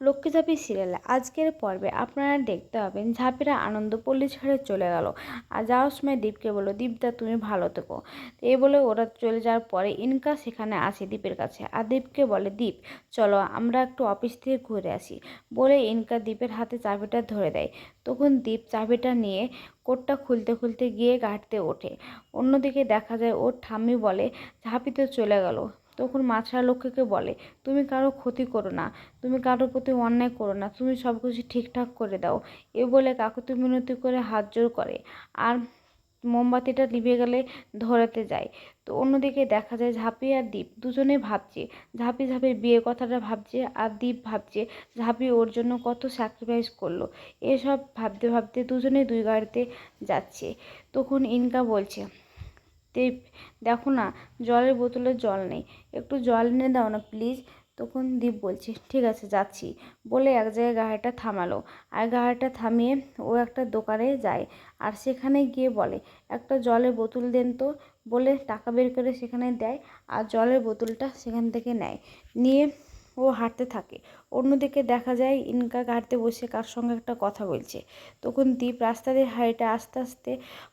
লক্ষ্মী ঝাঁপি সিরিয়ালে আজকের পর্বে আপনারা দেখতে পাবেন ঝাঁপিরা আনন্দপল্লী ছেড়ে চলে গেল। আর যাওয়ার সময় দীপকে বলল, দীপদা, তুমি ভালো থেকো। এই বলে ওরা চলে যাওয়ার পরে ইনকা সেখানে আসে দীপের কাছে। আর দীপকে বলে, দীপ, চলো আমরা একটু অফিস থেকে ঘুরে আসি। বলে ইনকা দীপের হাতে চাবিটা ধরে দেয়। তখন দীপ চাবিটা নিয়ে কোটটা খুলতে খুলতে গিয়ে গাড়িতে ওঠে। অন্যদিকে দেখা যায়, ওর ঠাম্মি বলে ঝাঁপিতে চলে গেল। তখন মাছরা লক্ষ্মীকে বলে? তুমি কারও ক্ষতি করো না। তুমি কারোর প্রতি অন্যায় করো না। তুমি সব কিছু ঠিকঠাক করে দাও। এ বলে কাকুতি মিনতি করে হাত জোর করে। আর মোমবাতিটা নিভে গেলে ধরাতে যায়। তো অন্যদিকে দেখা যায় ঝাঁপি আর দ্বীপ দুজনে ভাবছে। ঝাঁপি ঝাঁপির বিয়ে কথাটা ভাবছে আর দ্বীপ ভাবছে ঝাঁপি ওর জন্য কত স্যাক্রিফাইস করল। এসব ভাবতে ভাবতে দুজনে দুই গাড়িতে যাচ্ছে। তখন ইনকা বলছে দীপ দেখো না, জলের বোতলে জল নেই। একটু জল এনে দাও না প্লিজ তখন দীপ বলছে, ঠিক আছে, যাচ্ছি। বলে এক জায়গায় গাড়িটা থামালো। আর গাড়িটা থামিয়ে ও একটা দোকানে যায় আর সেখানে গিয়ে বলে, একটা জলের বোতল দেন তো। বলে টাকা বের করে সেখানে দেয় আর জলের বোতলটা সেখান থেকে নেয়। নিয়ে ও হাঁটতে থাকে। অন্যদিকে দেখা যায় ইনকা গাড়িতে বসে কার সঙ্গে একটা কথা বলছে। তখন দ্বীপ রাস্তা দিয়ে হাইটে আস্তে আস্তে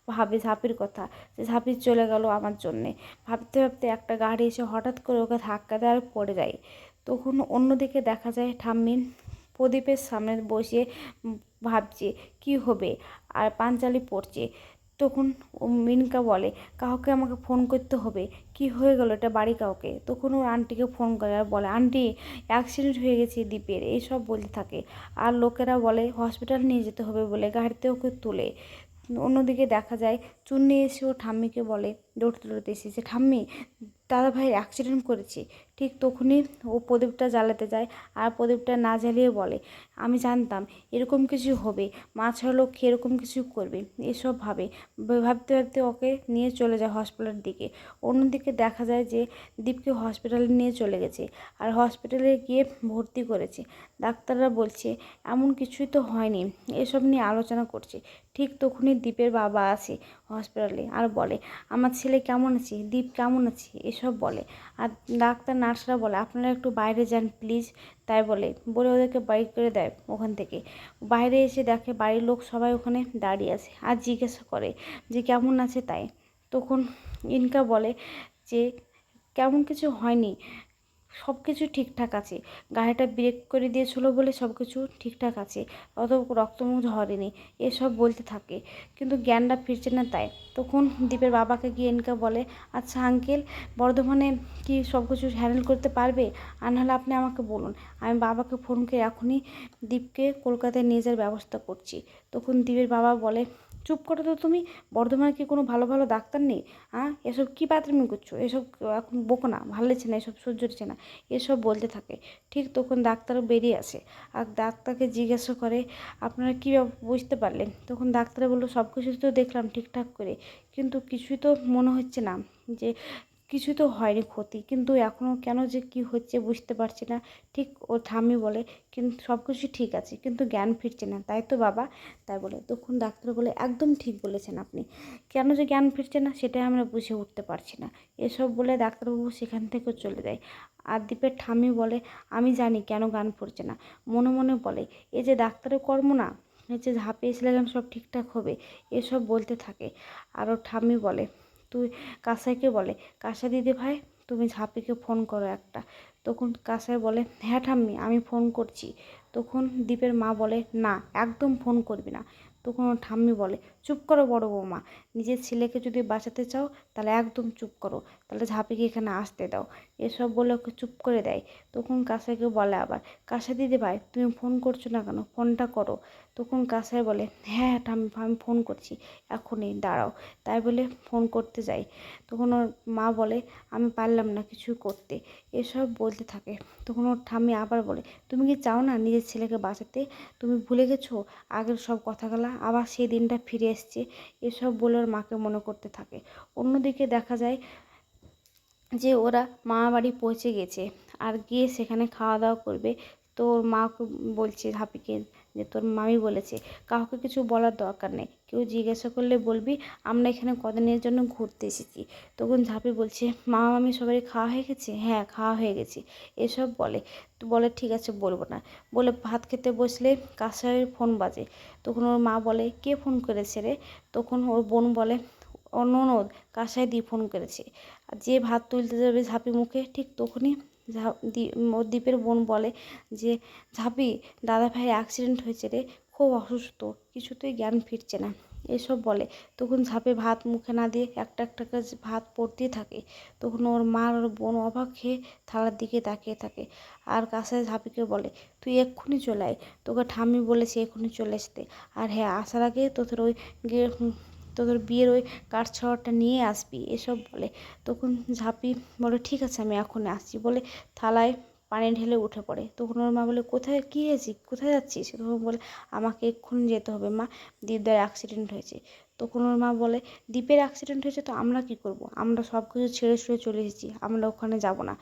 ভাবে ঝাঁপির কথা। যে ঝাঁপি চলে গেল আমার জন্যে। ভাবতে ভাবতে একটা গাড়ি এসে হঠাৎ করে ওকে ধাক্কা দেয় আর পড়ে যায়। তখন অন্যদিকে দেখা যায় ঠাম্মি প্রদীপের সামনে বসে ভাবছে, কি হবে? আর পাঞ্চালি পড়ছে। তখন ও মিনকা বলে, কাউকে আমাকে ফোন করতে হবে। কি হয়ে গেল এটা বাড়ি কাউকে? তখন ওর আন্টিকে ফোন করে আর বলে, আন্টি অ্যাক্সিডেন্ট হয়ে গেছে দীপের এইসব বলতে থাকে। আর লোকেরা বলে হসপিটাল নিয়ে যেতে হবে বলে, গাড়িতে ওকে তুলে। অন্যদিকে দেখা যায়, চুন্নি এসে ও ঠাম্মিকে বলে, দৌড়তে দৌড়তে এসেছে। ঠাম্মি দাদা ভাই অ্যাক্সিডেন্ট করেছে। ঠিক তখনই ও প্রদীপটা জ্বালাতে যায় আর প্রদীপটা না জ্বালিয়ে বলে, আমি জানতাম এরকম কিছু হবে মাছ লোক এরকম কিছু করবে, এসব ভাবে। ভাবতে ভাবতে ওকে নিয়ে চলে যায় হসপিটালের দিকে। অন্যদিকে দেখা যায় যে দীপকে হসপিটালে নিয়ে চলে গেছে আর হসপিটালে গিয়ে ভর্তি করেছে। ডাক্তাররা বলছে, এমন কিছুই তো হয়নি, এসব নিয়ে আলোচনা করছে। ঠিক তখনই দীপের বাবা আসে হসপিটালে আর বলে, আমার ছেলে কেমন আছে? দীপ কেমন আছে? এসব বলে। আর ডাক্তার নার্সরা বলে, আপনারা একটু বাইরে যান প্লিজ। তাই বলে বলে ওদেরকে বাইক করে দেয় ওখান থেকে। বাইরে এসে দেখে বাড়ির লোক সবাই ওখানে দাঁড়িয়ে আছে আর জিজ্ঞাসা করে যে, কেমন আছে? তাই। তখন ইনকা বলে যে, কেমন কিছু হয়নি। সব কিছু ঠিকঠাক আছে। গাড়িটা ব্রেক করে দিয়েছিলো বলে সব কিছু ঠিকঠাক আছে। অত রক্তমুখ ঝরেনি, এসব বলতে থাকে। কিন্তু জ্ঞানটা ফিরছে না তাই। তখন দীপের বাবাকে গিয়ে এনকা বলে আচ্ছা আঙ্কেল বর্ধমানে কি সব কিছু হ্যান্ডেল করতে পারবে? আর নাহলে আপনি আমাকে বলুন। আমি বাবাকে ফোন করে এখনই দীপকে কলকাতায় নিয়ে যাওয়ার ব্যবস্থা করছি। তখন দীপের বাবা বলে চুপ করো তো তুমি, বর্ধমানে কি কোনো ভালো ভালো ডাক্তার নেই? হ্যাঁ এসব কী পাত্রমি করছ? এসব এখন বকো না, ভালো লাগছে না, এসব সহ্য হচ্ছে না, এসব বলতে থাকে। ঠিক তখন ডাক্তারও বেরিয়ে আসে আর ডাক্তারকে জিজ্ঞাসা করে, আপনারা কী বুঝতে পারলেন। তখন ডাক্তার বলল সব কিছু তো দেখলাম ঠিকঠাক করে, কিন্তু কিছুই তো মনে হচ্ছে না যে কিছু তো হয়নি ক্ষতি। কিন্তু এখনও কেন যে কি হচ্ছে বুঝতে পারছি না। ঠিক ও ঠাম্মি বলে, কিন্তু সব কিছু ঠিক আছে, কিন্তু জ্ঞান ফিরছে না। তাই তো বাবা, তাই বলে। তখন ডাক্তার বলে, একদম ঠিক বলেছেন আপনি। কেন যে জ্ঞান ফিরছে না সেটাই আমরা বুঝে উঠতে পারছি না। এসব বলে ডাক্তারবাবু সেখান থেকে চলে যায়। আর দ্বীপের ঠাম্মি বলে, আমি জানি কেন গান পড়ছে না। মনে মনে বলে এ যে ডাক্তারের কর্ম না, এই যে ঝাঁপিয়েছিলাম সব ঠিকঠাক হবে। এসব বলতে থাকে। আরও ঠাম্মি বলে তুই কাসাইকে বলে, কাসা দিদি ভাই, তুমি ঝাপিকে ফোন করো একটা। তখন কাসাই বলে হ্যাঁ ঠাম্মি, আমি ফোন করছি। তখন দীপের মা বলে, না, একদম ফোন করবি না। তখন ঠাম্মি বলে চুপ করো বড় বৌমা। নিজের ছেলেকে যদি বাঁচাতে চাও, তাহলে একদম চুপ করো। তাহলে ঝাঁপিকে এখানে আসতে দাও। এসব বলে ওকে চুপ করে দেয়। তখন কাসাইকে বলে আবার কাসা দিদি ভাই, তুমি ফোন করছ না কেন? ফোনটা করো। তখন কাসাই বলে হ্যাঁ ঠাম্মি, আমি ফোন করছি। এখনই, দাঁড়াও। তাই বলে ফোন করতে যাই। তখন ওর মা বলে, আমি পারলাম না কিছু করতে। এসব বলতে থাকে। তখন ওর ঠাম্মি আবার বলে, তুমি কি চাও না নিজের ছেলেকে বাঁচাতে? তুমি ভুলে গেছো? আগের সব কথাগুলা আবার সেই দিনটা ফিরে এসছে, এসব বলে ওর মাকে মনে করতে থাকে। অন্যদিকে দেখা যায় যে ওরা মামা বাড়ি পৌঁছে গেছে আর গিয়ে সেখানে খাওয়া দাওয়া করবে। তো ওর মা বলছে হাপিকে যে তোর মামি বলেছে, কাউকে কিছু বলার দরকার নেই। কেউ জিজ্ঞাসা করলে বলবি, আমরা এখানে কদিনের জন্য ঘুরতে এসেছি। তখন ঝাঁপি বলছে, মা, মামি সবারই খাওয়া হয়ে গেছে? হ্যাঁ খাওয়া হয়ে গেছে। এসব বলে। তো বলে, ঠিক আছে, বলব না। বলে ভাত খেতে বসলে কাছারের ফোন বাজে। তখন ওর মা বলে, কে ফোন করেছে রে? তখন ওর বোন বলে ওর ননদ, কাসাই দিয়ে ফোন করেছে। আর যে ভাত তুলতে যাবে ঝাঁপি মুখে, ঠিক তখনই ঝা ওর দ্বীপের বোন বলে যে, ঝাঁপি দাদা ভাইয়ের অ্যাক্সিডেন্ট হয়েছে রে, খুব অসুস্থ, কিছুতেই জ্ঞান ফিরছে না। এসব বলে। তখন ঝাঁপে ভাত মুখে না দিয়ে একটা একটা করে ভাত পড়তেই থাকে। তখন ওর মা আর ওর বোন অবাক খেয়ে থালার দিকে তাকিয়ে থাকে। আর কাছে ঝাঁপিকে বলে, তুই এক্ষুনি চলে আয়, তোকে ঠাম্মি বলেছে এক্ষুনি চলে আসতে। আর হ্যাঁ আসার আগে তোদের ওই তোদের বিয়ের ওই কাঠ ছড়াটা নিয়ে আসবি, এসব বলে। তখন ঝাঁপি বলে, ঠিক আছে, আমি এখন আসছি। বলে থালায় পানি ঢেলে উঠে পড়ে। তখন ওর মা বলে, কোথায়, কী হয়েছি? কোথায় যাচ্ছিস? তখন বলে, আমাকে এক্ষুনি যেতে হবে, মা। দীপদার অ্যাক্সিডেন্ট হয়েছে। তখন ওর মা বলে, দীপের অ্যাক্সিডেন্ট হয়েছে তো আমরা কি করব? আমরা সব কিছু ছেড়ে ছুড়ে চলে এসেছি, আমরা ওখানে যাব না।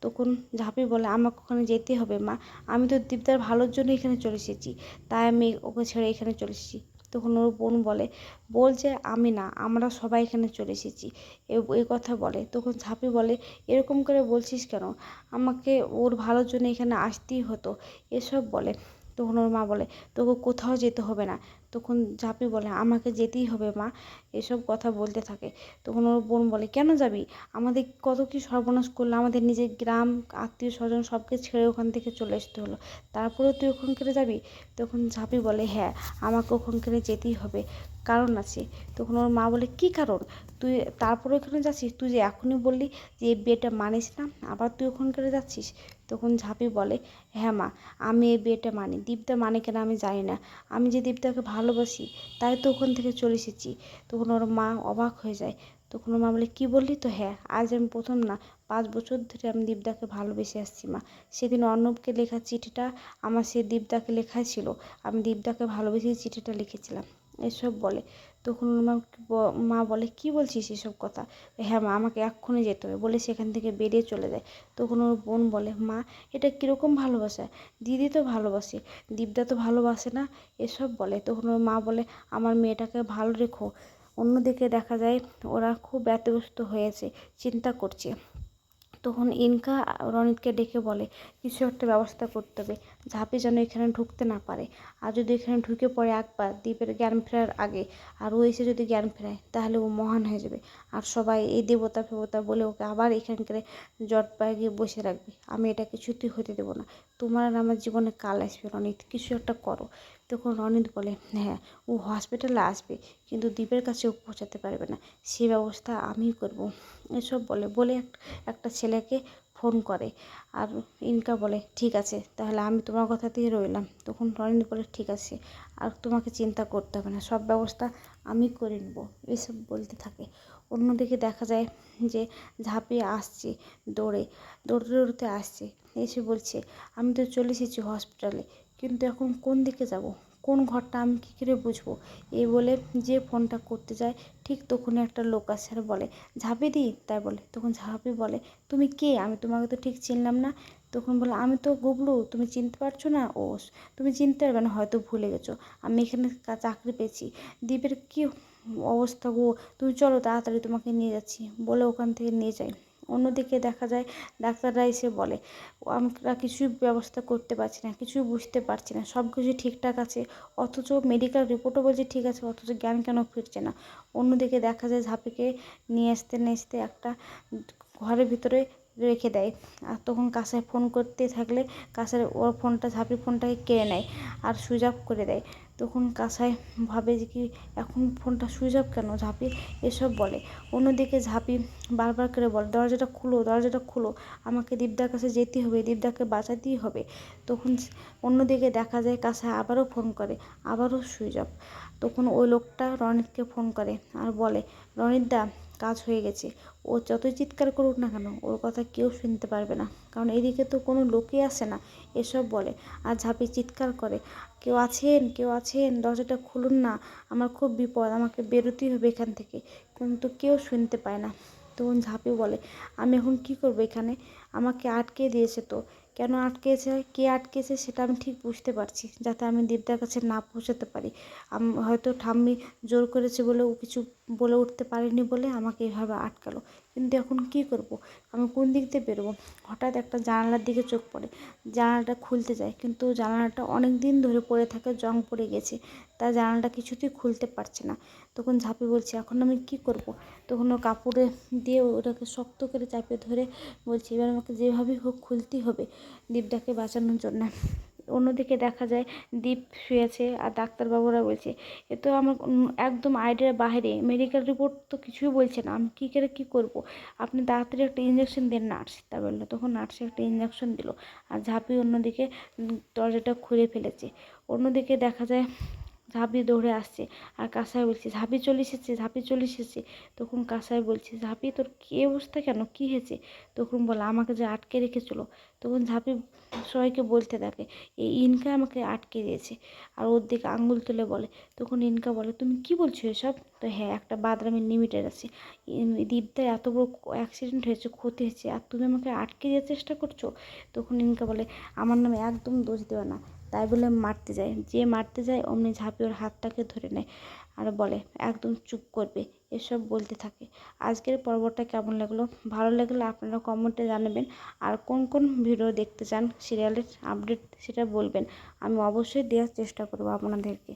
তখন ঝাঁপি বলে, আমাকে ওখানে যেতে হবে, মা। আমি তো দীপদার ভালোর জন্য এখানে চলে এসেছি, তাই আমি ওকে ছেড়ে এখানে চলে এসেছি। তখন ওর বোন বলে, বলছে, আমি না, আমরা সবাই এখানে চলে এসেছি। এই কথা বলে। তখন ঝাঁপি বলে, এরকম করে বলছিস কেন? আমাকে ওর ভালোর জন্য এখানে আসতেই হতো। এসব বলে। তখন ওর মা বলে, তোকে কোথাও যেতে হবে না। তখন ঝাঁপি বলে, আমাকে যেতেই হবে মা। এসব কথা বলতে থাকে। তখন ওর বোন বলে, কেন যাবি? আমাদের কত কি সর্বনাশ করল, আমাদের নিজের গ্রাম আত্মীয় স্বজন সবকে ছেড়ে ওখান থেকে চলে আসতে হলো। তারপরেও তুই ওখানকারে যাবি? তখন ঝাঁপি বলে হ্যাঁ আমাকে ওখানকারে যেতেই হবে। কারণ আছে। তখন ওর মা বলে, কী কারণ? তুই তারপরে ওখানে যাচ্ছিস? তুই যে এখনই বললি যে এই বিয়েটা মানিস না, আবার তুই ওখানকারে যাচ্ছিস? তখন ঝাঁপি বলে হ্যাঁ মা, আমি এই বিয়েটা মানি। দীপদা মানে কেন আমি জানি না। আমি যে দীপদাকে ভালোবাসি, তাই তো ওখান থেকে চলে এসেছি। তখন ওর মা অবাক হয়ে যায়। তখন মা বলে, কী বললি তো? হ্যাঁ আজ আমি প্রথম না। পাঁচ বছর ধরে আমি দীপদাকে ভালোবেসে আসছি মা। সেদিন অর্ণবকে লেখা চিঠিটা আমার সে দীপদাকে লেখাই ছিল। আমি দীপদাকে ভালোবেসে চিঠিটা লিখেছিলাম। এসব বলে। তখন ব- মা বলে, কী বলছিস এসব কথা? হ্যাঁ মা, আমাকে এক্ষুনি যেতে হবে। বলে সেখান থেকে বেরিয়ে চলে যায়। তখন ওর বোন বলে, মা, এটা কীরকম ভালোবাসা? দিদি তো ভালোবাসে, দীপদা তো ভালোবাসে না? এসব বলে। তখন ওর মা বলে, আমার মেয়েটাকে ভালো রেখো। অন্যদিকে দেখা যায়, ওরা খুব ব্যতিব্যস্ত হয়েছে, চিন্তা করছে। তখন ইনকা রনিতকে ডেকে বলে, কিছু একটা ব্যবস্থা করতে হবে, ঝাঁপি যেন এখানে ঢুকতে না পারে। আর যদি এখানে ঢুকে পড়ে একবার দ্বীপের জ্ঞান ফেরার আগে, আর ও এসে যদি জ্ঞান ফেরায়, তাহলে ও মহান হয়ে যাবে। আর সবাই এই দেবতা ফেবতা বলে ওকে আবার এখানকার জট পায়ে গিয়ে বসে রাখবে। আমি এটা কিছুতেই হতে দেবো না। তোমার আর আমার জীবনে কাল আসবে রনিত, কিছু একটা করো। তখন রনিত বলে হ্যাঁ ও হসপিটালে আসবে, কিন্তু দ্বীপের কাছে ও পৌঁছাতে পারবে না। সে ব্যবস্থা আমিই করব। এসব বলে বলে একটা ছেলেকে ফোন করে। আর ইনকা বলে, ঠিক আছে, তাহলে আমি তোমার কথাতেই রইলাম। তখন রনিত বলে, ঠিক আছে, আর তোমাকে চিন্তা করতে হবে না, সব ব্যবস্থা আমি করে নেব। এসব বলতে থাকে। অন্যদিকে দেখা যায় যে ঝাঁপিয়ে আসছে দৌড়ে, দৌড়তে দৌড়তে আসছে। এসে বলছে, আমি তো চলে এসেছি হসপিটালে কিন্তু এখন কোন দিকে যাব? কোন ঘরটা আমি কী করে বুঝব? এই বলে যে ফোনটা করতে যায়, ঠিক তখনই একটা লোক আসে আর বলে, ঝাঁপি দি? তাই বলে, তখন ঝাঁপি বলে, তুমি কে? আমি তোমাকে তো ঠিক চিনলাম না। তখন বলে, আমি তো গুবলু তুমি চিনতে পারছ না? ও, তুমি চিনতে পারবে না, হয়তো ভুলে গেছো। আমি এখানে চাকরি পেয়েছি। দ্বীপের কী অবস্থা গো? তুমি চলো, তাড়াতাড়ি তোমাকে নিয়ে যাচ্ছি। বলে ওখান থেকে নিয়ে যাই অন্যদিকে দেখা যায়, ডাক্তাররা এসে বলে, আমরা কিছুই ব্যবস্থা করতে পারছি না, কিছুই বুঝতে পারছি না সব কিছু ঠিকঠাক আছে, অথচ মেডিকেল রিপোর্টও বলছে ঠিক আছে, অথচ জ্ঞান কেন ফিরছে না? অন্যদিকে দেখা যায় ঝাঁপিকে নিয়ে আসতে নিয়ে আসতে একটা ঘরের ভিতরে রেখে দেয়। আর তখন কাসায় ফোন করতে থাকলে কাসার ওর ফোনটা ঝাঁপি ফোনটাকে কেড়ে নেয় আর অফ করে দেয়। তখন কাসায় ভাবে যে কি, এখন ফোনটা সুইচ অফ কেন? ঝাঁপি এসব বলে। অন্যদিকে ঝাঁপি বারবার করে বলে, দরজাটা খুলো দরজাটা খুলো, আমাকে দীপদার কাছে যেতে হবে, দীপদাকে বাঁচাতেই হবে। তখন অন্যদিকে দেখা যায় কাসাই আবারও ফোন করে, আবারও সুইচ অফ। তখন ওই লোকটা রনিতকে ফোন করে আর বলে, রনিতদা কাজ হয়ে গেছে। ও যতই চিৎকার করুক না কেন, ওর কথা কেউ শুনতে পারবে না। কারণ এদিকে তো কোনো লোকই আসে না, এসব বলে। আর ঝাঁপি চিৎকার করে, কেউ আছেন? কেউ আছেন? দরজাটা খুলুন না। আমার খুব বিপদ, আমাকে বেরোতেই হবে এখান থেকে। কিন্তু কেউ শুনতে পায় না। তখন ঝাঁপি বলে, আমি এখন কি করব এখানে? আমাকে আটকে দিয়েছে তো। কেন আটকেছে, কে আটকেছে সেটা আমি ঠিক বুঝতে পারছি, যাতে আমি দেবদার কাছে না পৌঁছাতে পারি। হয়তো ঠাম্মি জোর করেছে বলে ও কিছু বলে উঠতে পারেনি বলে আমাকে এভাবে আটকালো। কিন্তু এখন কি করব? আমি কোন দিক দিয়ে বেরোবো? হঠাৎ একটা জানালার দিকে চোখ পড়ে। জানালাটা খুলতে যায় কিন্তু জানালাটা অনেক দিন ধরে পড়ে থাকে, জং পড়ে গেছে। তা জানালাটা কিছুতেই খুলতে পারছে না। তখন ঝাঁপি বলছে, এখন আমি কি করব? তখন ও কাপড়ে দিয়ে ওটাকে শক্ত করে চাপে ধরে বলছে, এবার আমাকে যেভাবেই হোক খুলতেই হবে দীপটাকে বাঁচানোর জন্য। অন্যদিকে দেখা যায় দীপ শুয়েছে আর ডাক্তারবাবুরা বলছে, এ তো আমার একদম আইডিয়ার বাইরে মেডিকেল রিপোর্ট তো কিছুই বলছে না, আমি কী করে কী করব? আপনি তাড়াতাড়ি একটা ইঞ্জেকশন দেন নার্স তা বলল, তখন নার্সে একটা ইঞ্জেকশন দিল আর ঝাঁপি অন্যদিকে দরজাটা খুলে ফেলেছে। অন্যদিকে দেখা যায় ঝাঁপি দৌড়ে আসছে। আর কাসাই বলছে ঝাঁপি চলে এসেছে ঝাঁপি চলে এসেছে। তখন কাসাই বলছে ঝাঁপি তোর কী অবস্থা কেন? কী হয়েছে? তখন বলে, আমাকে যে আটকে রেখেছিল। তখন ঝাঁপি সবাইকে বলতে থাকে, এই ইনকা আমাকে আটকে দিয়েছে। আর ওর দিকে আঙ্গুল তুলে বলে, তখন ইনকা বলে, তুমি কি বলছো এসব? তো হ্যাঁ একটা বাদরামের লিমিটেড আছে। দীপদার এত বড় অ্যাক্সিডেন্ট হয়েছে, ক্ষতি হয়েছে, আর তুমি আমাকে আটকে দেওয়ার চেষ্টা করছ? তখন ইনকা বলে, আমার নামে একদম দোষ দেওয়া না। তাই বলে মারতে যায়। যে মারতে যায়, অমনি ঝাঁপি ওর হাতটাকে ধরে নেয় আর বলে, একদম চুপ করবে, এসব বলতে থাকে। আজকের পর্বটা কেমন লাগল? ভালো লাগলে আপনারা কমেন্টে জানাবেন। আর কোন কোন ভিডিও দেখতে চান, সিরিয়ালের আপডেট, সেটা বলবেন। আমি অবশ্যই দেওয়ার চেষ্টা করব আপনাদেরকে।